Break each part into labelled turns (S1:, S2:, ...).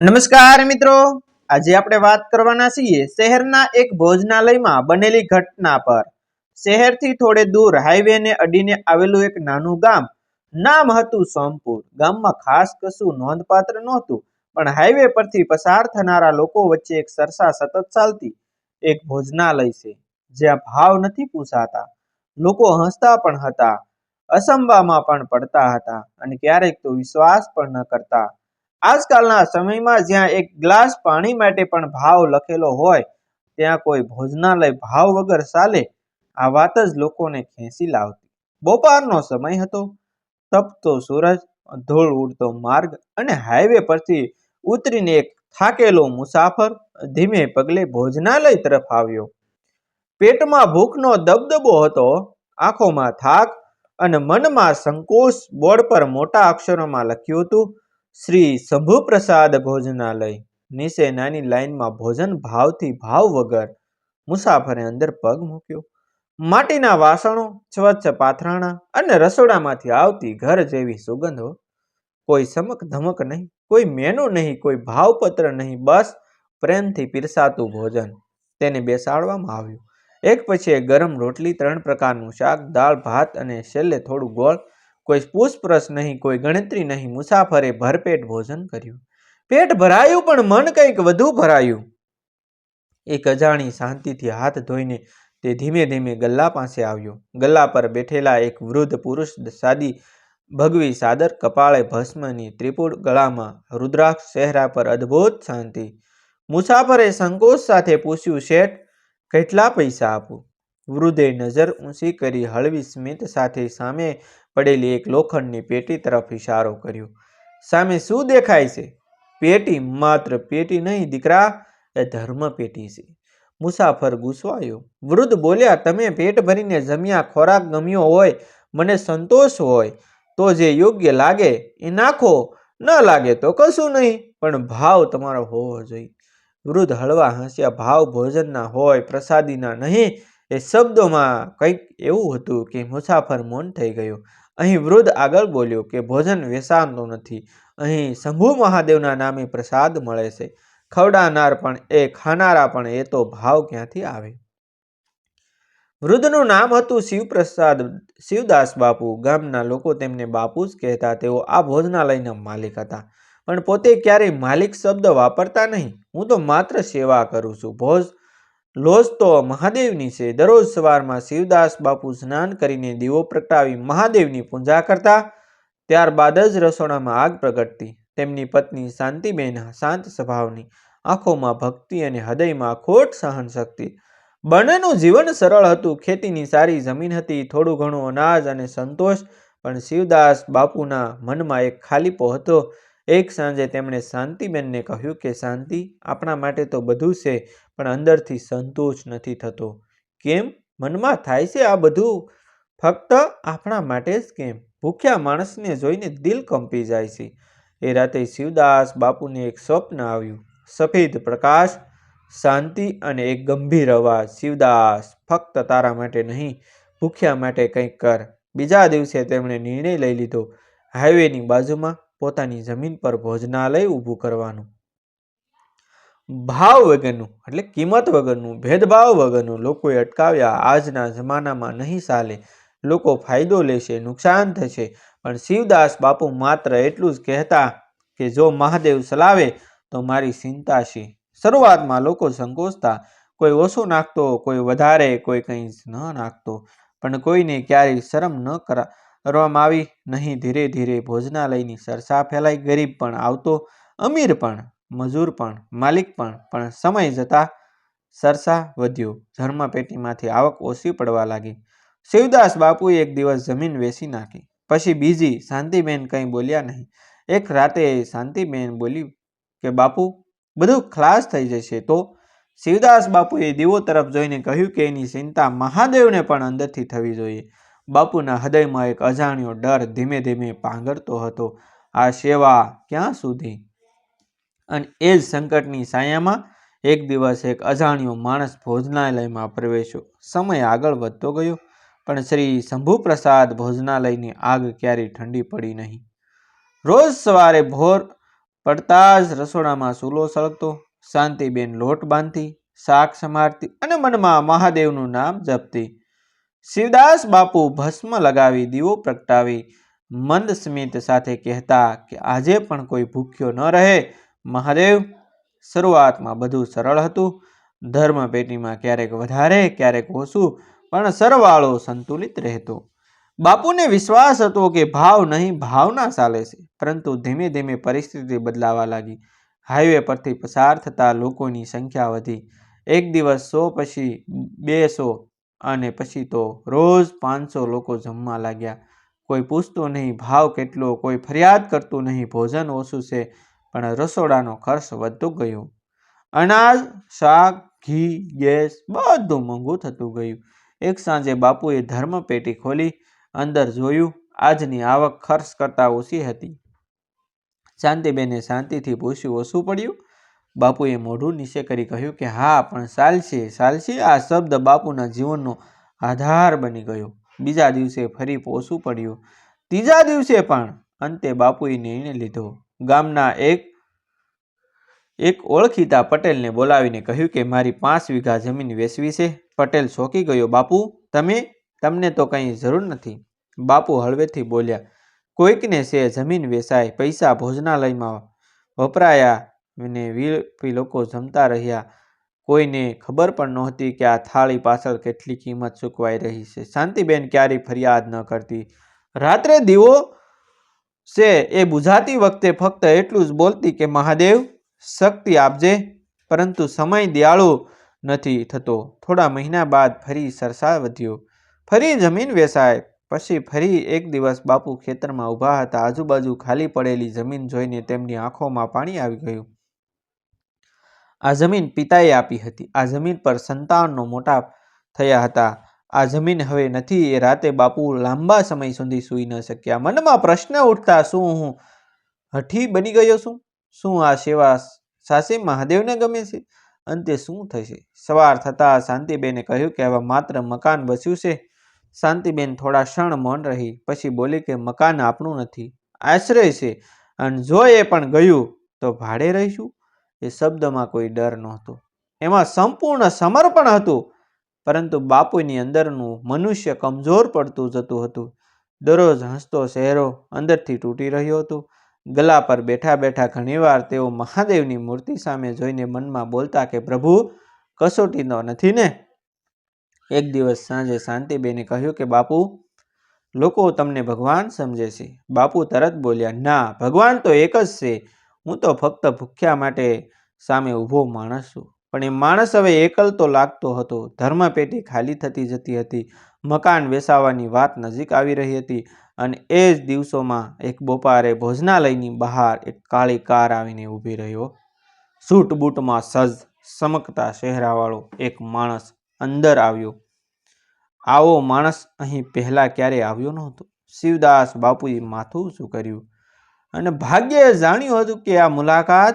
S1: નમસ્કાર મિત્રો. આજે આપણે વાત કરવાના છીએ શહેરના એક ભોજનાલયમાં બનેલી ઘટના પર. શહેરથી થોડે દૂર હાઈવેને અડીને આવેલું એક નાનું ગામ. નામ હતું સોમપુર. ગામમાં ખાસ કશું નોંધપાત્ર નહોતું, પણ હાઈવે પરથી પસાર થનારા લોકો વચ્ચે એક સરસા સતત ચાલતી એક ભોજનાલય છે, જ્યાં ભાવ નથી પૂછાતા. લોકો હસતા પણ હતા, અસંભામાં પણ પડતા હતા અને ક્યારેક તો વિશ્વાસ પણ ન કરતા. આજકાલના સમયમાં જ્યાં એક ગ્લાસ પાણી માટે પણ ભાવ લખેલો હોય, ત્યાં કોઈ ભોજનાલય ભાવ વગર ચાલે, આ વાત જ લોકોને ખેંચી લાવતી. બપોરનો સમય હતો, તપતો સૂરજ, ધૂળ ઉડતો માર્ગ અને હાઈવે પરથી ઉતરીને એક થાકેલો મુસાફર ધીમે પગલે ભોજનાલય તરફ આવ્યો. પેટમાં ભૂખનો દબદબો હતો, આંખોમાં થાક અને મનમાં સંકોચ બોર્ડ પર મોટા અક્ષરોમાં લખ્યું હતું શ્રી શંભુપ્રસાદ ભોજનાલય. નીચે નાની લાઈનમાં ભોજન ભાવથી ભાવ વગર મુસાફરે અંદર પગ મૂક્યો. માટીના વાસણો, સ્વચ્છ પાથરાણા અને રસોડામાંથી આવતી ઘર જેવી સુગંધો. કોઈ સમક ધમક નહીં, કોઈ મેનુ નહીં, કોઈ ભાવપત્ર નહીં, બસ પ્રેમથી પીરસાતું ભોજન તેને બેસાડવામાં આવ્યું. એક પછી એક ગરમ રોટલી, ત્રણ પ્રકારનું શાક, દાળ, ભાત અને છેલ્લે થોડું ગોળ કોઈ પૂછપરછ નહીં, કોઈ ગણતરી નહીં, મુસાફરે ભરપેટ ભોજન કર્યું. પેટ ભરાયું પણ મન કંઈક વધુ ભરાયું. એક અજાણી શાંતિથી હાથ ધોઈને તે ધીમે ધીમે ગલ્લા પાસે આવ્યો. ગલ્લા પર બેઠેલા એક વૃદ્ધ પુરુષ સાદી ભગવી સાદર કપાળે ભસ્મની ત્રિપુટ ગળામાં રુદ્રાક્ષ ચહેરા પર અદ્ભુત શાંતિ. મુસાફરે સંકોચ સાથે પૂછ્યું, શેઠ, કેટલા પૈસા આપું? વૃદ્ધે નજર ઊંચી કરી હળવી સ્મિત સાથે સામે પડેલી એક લોખંડની પેટી તરફ ઇશારો કર્યો. સામે શું દેખાય છે? પેટી? માત્ર પેટી નહીં, દીકરા. એ ધર્મ પેટી છે. મુસાફર ગુસ્વાયો. વૃદ્ધ બોલ્યા, તમે પેટ ભરીને જમ્યા, ખોરાક ગમ્યો હોય, મને સંતોષ હોય, તો જે યોગ્ય લાગે એ નાખો. ન લાગે તો કશું નહીં, પણ ભાવ તમારો હોવો જોઈએ. વૃદ્ધ હળવા હસ્યા, ભાવ ભોજનના હોય, પ્રસાદીના નહીં. એ શબ્દોમાં કંઈક એવું હતું કે મુસાફર મૌન થઈ ગયો. અહીં વૃદ્ધ આગળ બોલ્યો કે, ભોજન વેચાતું નથી. અહીં શંભુ મહાદેવના નામે પ્રસાદ મળે છે. ખવડાનાર પણ એ, ખાનારા પણ એ તો ભાવ ક્યાંથી આવે? વૃદ્ધનું નામ હતું શિવપ્રસાદ, શિવદાસ બાપુ. ગામના લોકો તેમને બાપુ જ કહેતા. તેઓ આ ભોજનાલયના માલિક હતા. પણ પોતે ક્યારેય માલિક શબ્દ વાપરતા નહીં. હું તો માત્ર સેવા કરું છું. ભોજ લોજ તો મહાદેવની છે. દરરોજ સવારમાં શિવદાસ બાપુ સ્નાન કરીને દીવો પ્રગટાવી મહાદેવની પૂજા કરતા, ત્યારબાદ જ રસોડામાં આગ પ્રગટતી. તેમની પત્ની શાંતિબેન શાંત સ્વભાવની, આંખોમાં ભક્તિ અને હૃદયમાં ખોટ સહન શક્તિ બંનેનું જીવન સરળ હતું. ખેતીની સારી જમીન હતી. થોડું ઘણું અનાજ અને સંતોષ, પણ શિવદાસ બાપુના મનમાં એક ખાલીપો હતો. એક સાંજે તેમણે શાંતિબેનને કહ્યું કે, શાંતિ આપણા માટે તો બધું છે, પણ અંદરથી સંતોષ નથી થતો. કેમ? મનમાં થાય છે આ બધું? ફક્ત આપણા માટે જ કેમ? ભૂખ્યા માણસને જોઈને દિલ કંપી જાય છે. એ રાતે શિવદાસ બાપુને એક સ્વપ્ન આવ્યું. સફેદ પ્રકાશ, શાંતિ અને એક ગંભીર અવાજ. શિવદાસ, ફક્ત તારા માટે નહીં, ભૂખ્યા માટે કંઈક કર. બીજા દિવસે તેમણે નિર્ણય લઈ લીધો. હાઈવેની બાજુમાં પોતાની જમીન પર ભોજનાલય ઊભું કરવાનું. ભાવ વગરનું, એટલે કિંમત વગરનું, ભેદભાવ વગરનું લોકોએ અટકાવ્યા. આજના જમાનામાં નહીં ચાલે. લોકો ફાયદો લેશે, નુકસાન થશે. પણ શિવદાસ બાપુ માત્ર એટલું જ કહેતા કે જો મહાદેવ ચલાવે, તો મારી ચિંતા છે. શરૂઆતમાં લોકો સંકોચતા. કોઈ ઓછું નાખતો, કોઈ વધારે, કોઈ કંઈ ન નાખતો. પણ કોઈને ક્યારેય શરમ ન કરા કરવામાં આવી નહીં. ધીરે ધીરે ભોજનાલયની સરસા ફેલાઈ ગરીબ પણ આવતો, અમીર પણ, મજૂર પણ, માલિક પણ પણ સમય જતાં સરસા વધ્યો. ધર્મ પેટીમાંથી આવક ઓછી પડવા લાગી. શિવદાસ બાપુએ એક દિવસ જમીન વેચી નાખી. પછી બીજી શાંતિબેન કંઈ બોલ્યા નહીં. એક રાતે શાંતિબેન બોલી કે, બાપુ, બધું ખલાસ થઈ જશે તો? શિવદાસ બાપુએ દીવો તરફ જોઈને કહ્યું કે, એની ચિંતા મહાદેવને પણ અંદરથી થવી જોઈએ. બાપુના હૃદયમાં એક અજાણ્યો ડર ધીમે ધીમે પાંગરતો હતો, આ સેવા ક્યાં સુધી? અને એ જ સંકટની સાયામાં એક દિવસ એક અજાણ્યો માણસ ભોજનાલયમાં પ્રવેશ્યો. સમય આગળ વધતો ગયો, પણ શ્રી શંભુપ્રસાદ ભોજનાલયની આગ ક્યારેય ઠંડી પડી નહીં. રોજ સવારે ભોર પડતા જ રસોડામાં સૂલો સળગતો, શાંતિબેન લોટ બાંધતી, શાક સમારતી અને મનમાં મહાદેવનું નામ જપતી. શિવદાસ બાપુ ભસ્મ લગાવી દીવો પ્રગટાવી. મંદ સ્મિત સાથે કહેતા કે આજે પણ કોઈ ભૂખ્યો ન રહે. મહાદેવ, શરૂઆતમાં બધું સરળ હતું. ધર્મ પેટીમાં ક્યારેક વધારે, ક્યારેક ઓછું, પણ સરવાળો સંતુલિત રહેતો. બાપુને વિશ્વાસ હતો કે ભાવ નહીં, ભાવના ચાલે છે. પરંતુ ધીમે ધીમે પરિસ્થિતિ બદલાવા લાગી. હાઈવે પરથી પસાર થતા લોકોની સંખ્યા વધી. એક દિવસ સો પછી બેસો અને પછી તો રોજ પાંચસો લોકો જમવા લાગ્યા. કોઈ પૂછતું નહીં, ભાવ કેટલો? કોઈ ફરિયાદ કરતું નહીં, ભોજન ઓછું છે. પણ રસોડાનો ખર્ચ વધતું ગયું. અનાજ, શાક, ઘી, ગેસ બધું મોંઘું થતું ગયું. એક સાંજે બાપુએ ધર્મ પેટી ખોલી, અંદર જોયું, આજની આવક ખર્ચ કરતાં ઓછી હતી. શાંતિબેને શાંતિથી પૂછ્યું, ઓછું પડ્યું? બાપુએ મોઢું નીચે કરી કહ્યું કે, હા, પણ ચાલશે ચાલશે આ શબ્દ બાપુના જીવનનો આધાર બની ગયો. બીજા દિવસે ફરી પોસું પડ્યું. ત્રીજા દિવસે પણ અંતે બાપુએ નિર્ણય લીધો. ગામના એક એક ઓળખીતા પટેલને બોલાવીને કહ્યું કે, મારી પાંચ વીઘા જમીન વેચવી છે. પટેલ શોકી ગયો. બાપુ, તમે, તમને તો કંઈ જરૂર નથી. બાપુ હળવેથી બોલ્યા, કોઈકને છે જમીન વેચાય, પૈસા ભોજનાલયમાં વપરાયા ને વીરપી લોકો જમતા રહ્યા. કોઈને ખબર પણ નહોતી કે આ થાળી પાછળ કેટલી કિંમત ચૂકવાઈ રહી છે. શાંતિબેન ક્યારેય ફરિયાદ ન કરતી. રાત્રે દીવો છે એ બુઝાતી વખતે ફક્ત એટલું જ બોલતી કે, મહાદેવ, શક્તિ આપજે, પરંતુ સમય દયાળુ નથી થતો. થોડા મહિના બાદ ફરી સરસા વધ્યો. ફરી જમીન વેચાય. પછી ફરી એક દિવસ બાપુ ખેતરમાં ઊભા હતા. આજુબાજુ ખાલી પડેલી જમીન જોઈને તેમની આંખોમાં પાણી આવી ગયું. આ જમીન પિતાએ આપી હતી. આ જમીન પર સંતાનનો મોટા થયા હતા. આ જમીન હવે નથી. એ રાતે બાપુ લાંબા સમય સુધી સૂઈ ન શક્યા. મનમાં પ્રશ્ન ઉઠતા, શું હું હઠી બની ગયો છું? શું આ સેવા સાસી મહાદેવને ગમે છે? અંતે શું થશે? સવાર થતાં શાંતિબેને કહ્યું કે, હવે માત્ર મકાન બસ્યું છે. શાંતિબેન થોડા ક્ષણ મૌન રહી. પછી બોલી કે, મકાન આપણું નથી. આશ્રય છે. અને જો એ પણ ગયું, તો ભાડે રહીશું? એ શબ્દમાં કોઈ ડર નહોતો. એમાં સંપૂર્ણ સમર્પણ હતું, પરંતુ બાપુની અંદરનું મનુષ્ય કમજોર પડતું જતું હતું. દરરોજ હસતો ચહેરો અંદરથી તૂટી રહ્યો હતો. ગલા પર બેઠા બેઠા ઘણીવાર તેઓ મહાદેવની મૂર્તિ સામે જોઈને મનમાં બોલતા કે, પ્રભુ, કસોટીનો નથી ને? એક દિવસ સાંજે શાંતિબેને કહ્યું કે, બાપુ, લોકો તમને ભગવાન સમજે છે. બાપુ તરત બોલ્યા, ના, ભગવાન તો એક જ છે. હું તો ફક્ત ભૂખ્યા માટે સામે ઊભો માણસ છું. પણ એ માણસ હવે એકલ તો લાગતો હતો. ધર્મપેટી ખાલી થતી જતી હતી. મકાન વેસાવાની વાત નજીક આવી રહી હતી અને એ જ દિવસોમાં એક બપોરે ભોજનાલયની બહાર એક કાળી કાર આવીને ઊભી રહ્યો. સૂટ બૂટમાં સજ ચમકતા ચહેરાવાળો એક માણસ અંદર આવ્યો. આવો માણસ અહીં પહેલાં ક્યારેય આવ્યો નહોતો? શિવદાસ બાપુએ માથું શું કર્યું? અને ભાગ્યે જાણ્યું હતું કે આ મુલાકાત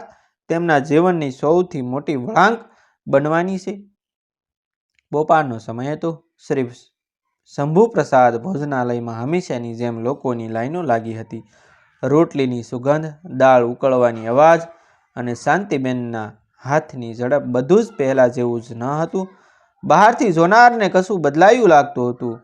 S1: તેમના જીવનની સૌથી મોટી વળાંક બનવાની છે. બપોરનો સમય હતો. શ્રી શંભુપ્રસાદ ભોજનાલયમાં હંમેશાની જેમ લોકોની લાઈનો લાગી હતી. રોટલીની સુગંધ, દાળ ઉકળવાની અવાજ અને શાંતિબેનના હાથની ઝડપ બધું જ પહેલાં જેવું જ ન હતું. બહારથી જોનારને કશું બદલાયું લાગતું હતું.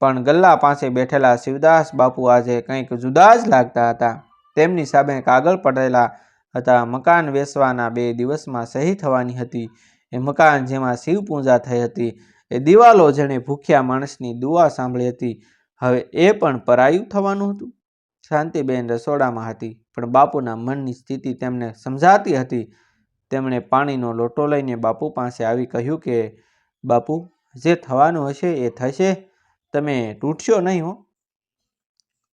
S1: પણ ગલ્લા પાસે બેઠેલા શિવદાસ બાપુ આજે કંઈક જુદા જ લાગતા હતા. તેમની સામે કાગળ પડેલા હતા. મકાન વેચવાના બે દિવસમાં સહી થવાની હતી. એ મકાન જેમાં શિવ પૂજા થઈ હતી. એ દિવાલો જેણે ભૂખ્યા માણસની દુઆ સાંભળી હતી. હવે એ પણ પરાયું થવાનું હતું. શાંતિબેન રસોડામાં હતી, પણ બાપુના મનની સ્થિતિ તેમને સમજાતી હતી. તેમણે પાણીનો લોટો લઈને બાપુ પાસે આવી કહ્યું કે, બાપુ, જે થવાનું હશે એ થશે. તમે તૂટશો નહીં હો.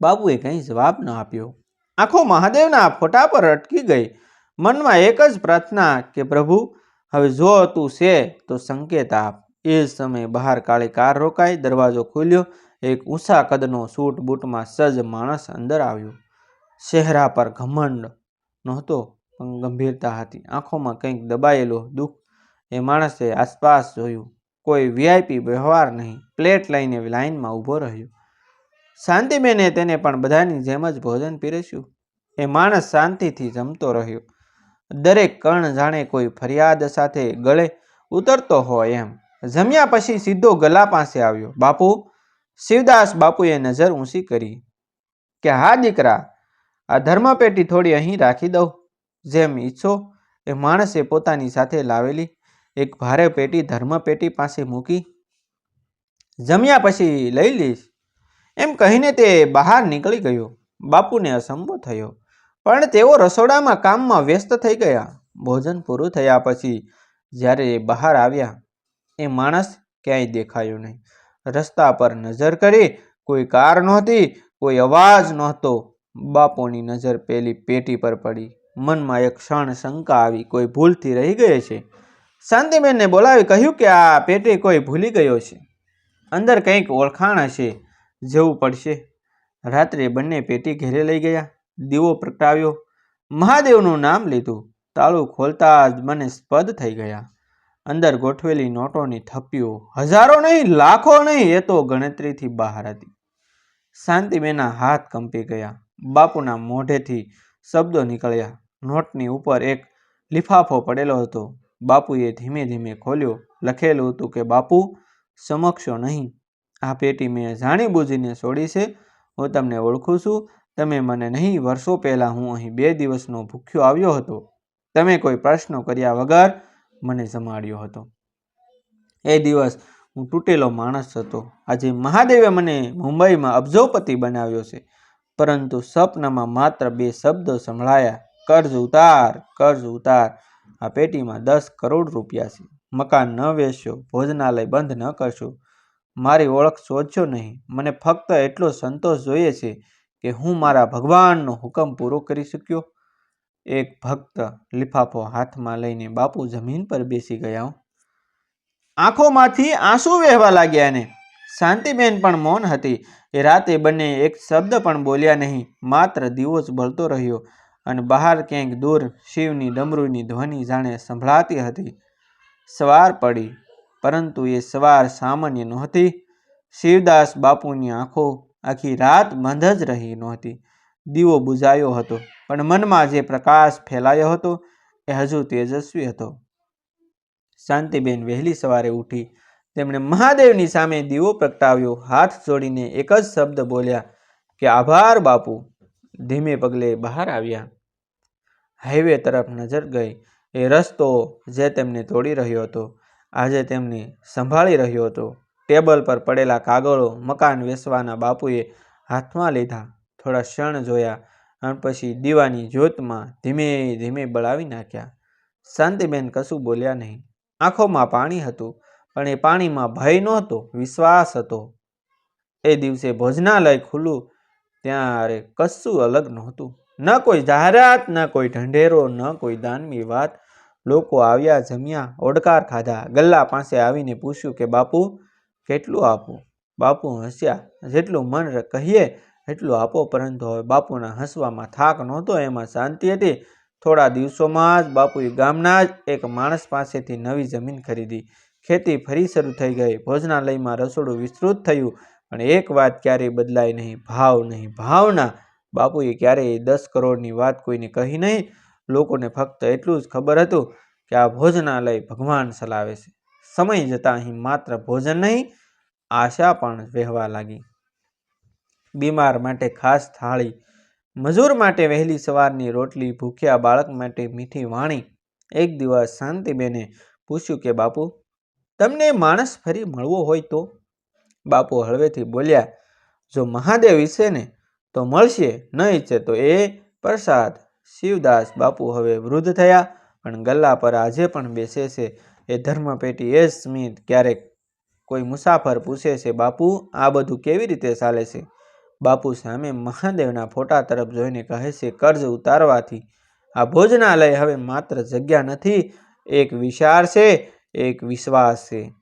S1: બાપુએ કંઈ જવાબ ન આપ્યો. આંખો મહાદેવના ફોટા પર અટકી ગઈ. મનમાં એક જ પ્રાર્થના કે, પ્રભુ, હવે જો તું છે તો સંકેત આપ. એ સમયે બહાર કાળી કાર રોકાઈ, દરવાજો ખોલ્યો, એક ઊંચા કદનો સૂટ બૂટમાં સજ્જ માણસ અંદર આવ્યો. ચહેરા પર ઘમંડ નહોતો, પણ ગંભીરતા હતી. આંખોમાં કંઈક દબાયેલો દુઃખ. એ માણસે આસપાસ જોયું, કોઈ વીઆઈપી વ્યવહાર નહીં, પ્લેટ લઈને લાઈનમાં ઊભો રહ્યો. શાંતિબેને તેને પણ બધાની જેમ જ ભોજન પીરસ્યું. એ માણસ શાંતિથી જમતો રહ્યો. દરેક કણ જાણે કોઈ ફરિયાદ સાથે ગળે ઉતરતો હોય એમ. જમ્યા પછી સીધો ગલા પાસે આવ્યો. બાપુ, શિવદાસ બાપુએ નજર ઊંચી કરી. કે હા, દીકરા, આ ધર્મપેટી થોડી અહીં રાખી દઉં. જેમ ઈચ્છો એ માણસે પોતાની સાથે લાવેલી એક ભારે પેટી ધર્મપેટી પાસે મૂકી. જમ્યા પછી લઈ લઈશ. એમ કહીને તે બહાર નીકળી ગયો. બાપુને અસંભવ થયો. પણ તેઓ રસોડામાં કામમાં વ્યસ્ત થઈ ગયા. ભોજન પૂરું થયા પછી જ્યારે એ બહાર આવ્યા, એ માણસ ક્યાંય દેખાયો નહીં. રસ્તા પર નજર કરી કોઈ કાર નહોતી, કોઈ અવાજ નહોતો. બાપોની નજર પેલી પેટી પર પડી. મનમાં એક ક્ષણ શંકા આવી, કોઈ ભૂલથી રહી ગઈ છે? શાંતિબેનને બોલાવી કહ્યું કે આ પેટી કોઈ ભૂલી ગયો છે. અંદર કંઈક ઓળખાણ હશે, જવું પડશે. રાત્રે બંને પેટી ઘેરે લઈ ગયા. દીવો પ્રગટાવ્યો. મહાદેવનું નામ લીધું. તાળું ખોલતા જ મને સ્પદ થઈ ગયા. અંદર ગોઠવેલી નોટોની થપ્પીઓ. હજારો નહીં, લાખો નહીં, એ તો ગણતરીથી બહાર હતી. શાંતિબેના હાથ કંપી ગયા. બાપુના મોઢેથી શબ્દો નીકળ્યા. નોટની ઉપર એક લિફાફો પડેલો હતો. બાપુએ ધીમે ધીમે ખોલ્યો. લખેલું હતું કે, બાપુ સમક્ષો નહીં. આ પેટી મેં જાણી બૂજીને છોડી છે. હું તમને ઓળખું છું. તમે મને નહીં, વર્ષો પહેલાં હું અહીં બે દિવસનો ભૂખ્યો આવ્યો હતો. તમે કોઈ પ્રશ્નો કર્યા વગર મને જમાડ્યો હતો. એ દિવસ હું તૂટેલો માણસ હતો. આજે મહાદેવે મને મુંબઈમાં અબજોપતિ બનાવ્યો છે. પરંતુ સપનામાં માત્ર બે શબ્દો સંભળાયા, કર્જ ઉતાર કર્જ ઉતાર. આ પેટીમાં દસ કરોડ રૂપિયા છે. મકાન ન વેચશો, ભોજનાલય બંધ ન કરશો. મારી ઓળખ શોધશો નહીં. મને ફક્ત એટલો સંતોષ જોઈએ છે કે હું મારા ભગવાનનો હુકમ પૂરો કરી શક્યો? એક ભક્ત લિફાફો હાથમાં લઈને બાપુ જમીન પર બેસી ગયા આંખોમાંથી આંસુ વહેવા લાગ્યા ને શાંતિબેન પણ મૌન હતી. એ રાતે બંને એક શબ્દ પણ બોલ્યા નહીં, માત્ર દીવો જ બળતો રહ્યો અને બહાર ક્યાંક દૂર શિવની ડમરૂની ધ્વનિ જાણે સંભળાતી હતી. સવાર પડી, પરંતુ એ સવાર સામાન્ય નહોતી. શિવદાસ બાપુની આંખો આખી રાત બંધ જ રહી નહોતી. દીવો બુઝાયો હતો, પણ મનમાં જે પ્રકાશ ફેલાયો હતો એ હજુ તેજસ્વી હતો. શાંતિબેન વહેલી સવારે ઉઠી, તેમણે મહાદેવની સામે દીવો પ્રગટાવ્યો, હાથ જોડીને એક જ શબ્દ બોલ્યા, કે આભાર બાપુ. ધીમે પગલે બહાર આવ્યા. હાઈવે તરફ નજર ગઈ. એ રસ્તો જે તેમને તોડી રહ્યો હતો, આજે તેમને સંભાળી રહ્યો હતો. ટેબલ પર પડેલા કાગળો મકાન વેચવાના બાપુએ હાથમાં લીધા. થોડા ક્ષણ જોયા અને પછી દીવાની જ્યોતમાં ધીમે ધીમે બળાવી નાખ્યા. શાંતિબેન કશું બોલ્યા નહીં. આંખોમાં પાણી હતું, પણ એ પાણીમાં ભય નહોતો, વિશ્વાસ હતો. એ દિવસે ભોજનાલય ખુલ્લું, ત્યારે કશું અલગ નહોતું. ન કોઈ જાહેરાત, ન કોઈ ઢંઢેરો, ન કોઈ દાનવી વાત. લોકો આવ્યા જમ્યા, ઓડકાર ખાધા. ગલ્લા પાસે આવીને પૂછ્યું કે, બાપુ કેટલું આપો? બાપુ હસ્યા, જેટલું મન કહીએ એટલું આપો પરંતુ હવે બાપુના હસવામાં થાક નહોતો, એમાં શાંતિ હતી. થોડા દિવસોમાં જ બાપુએ ગામના જ એક માણસ પાસેથી નવી જમીન ખરીદી. ખેતી ફરી શરૂ થઈ ગઈ. ભોજનાલયમાં રસોડું વિસ્તૃત થયું, પણ એક વાત ક્યારેય બદલાય નહીં. ભાવ નહીં. ભાવના? બાપુએ ક્યારેય દસ કરોડની વાત કોઈને કહી નહીં. લોકોને ફક્ત એટલું જ ખબર હતું કે આ ભોજનાલય ભગવાન ચલાવે છે. સમય જતાં અહીં માત્ર ભોજન નહીં આશા પણ વહેવા લાગી. બીમાર માટે ખાસ થાળી, મજૂર માટે વહેલી સવારની રોટલી, ભૂખ્યા બાળક માટે મીઠી વાણી, એક દિવસ શાંતિબેને પૂછ્યું કે, બાપુ, તમને માણસ ફરી મળવો હોય તો? બાપુ હળવેથી બોલ્યા, જો મહાદેવ ઈચ્છે ને, તો મળશે. ન ઈચ્છે તો એ પ્રસાદ. શિવદાસ, બાપુ, હવે વૃદ્ધ થયા, પણ ગલ્લા પર આજે પણ બેસે છે. એ ધર્મપેટી એ સ્મિત ક્યારેક કોઈ મુસાફર પૂછે છે, બાપુ, આ બધું કેવી રીતે ચાલે છે? બાપુ સામે મહાદેવના ફોટા તરફ જોઈને કહે છે, કર્જ ઉતારવાથી. આ ભોજનાલય હવે માત્ર જગ્યા નથી, એક વિચાર છે, એક વિશ્વાસ છે.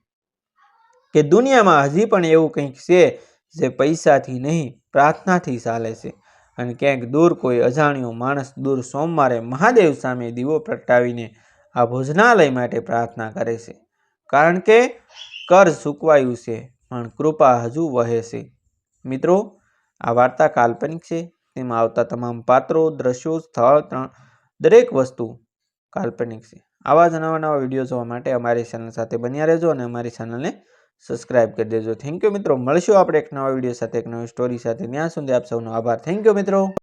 S1: કે દુનિયામાં હજી પણ એવું કંઈક છે જે પૈસાથી નહીં, પ્રાર્થનાથી ચાલે છે. અને ક્યાંક દૂર કોઈ અજાણ્યો માણસ દૂર સોમવારે મહાદેવ સામે દીવો પ્રગટાવીને આ ભોજનાલય માટે પ્રાર્થના કરે છે. કારણ કે કર્જ ચૂકવાયું છે, પણ કૃપા હજુ વહે છે. મિત્રો, આ વાર્તા કાલ્પનિક છે. તેમાં આવતા તમામ પાત્રો, દ્રશ્યો, સ્થળ, ત્રણ, દરેક વસ્તુ કાલ્પનિક છે. આવા જ નવા નવા વીડિયો જોવા માટે અમારી ચેનલ સાથે બન્યા રહેજો અને અમારી ચેનલને સબસ્ક્રાઇબ કરી દેજો. થેન્ક યુ મિત્રો. મળશું આપણે એક નવા વીડિયો સાથે, એક નવી સ્ટોરી સાથે. ત્યાં સુધી આપ સૌનો આભાર. થેન્ક યુ મિત્રો.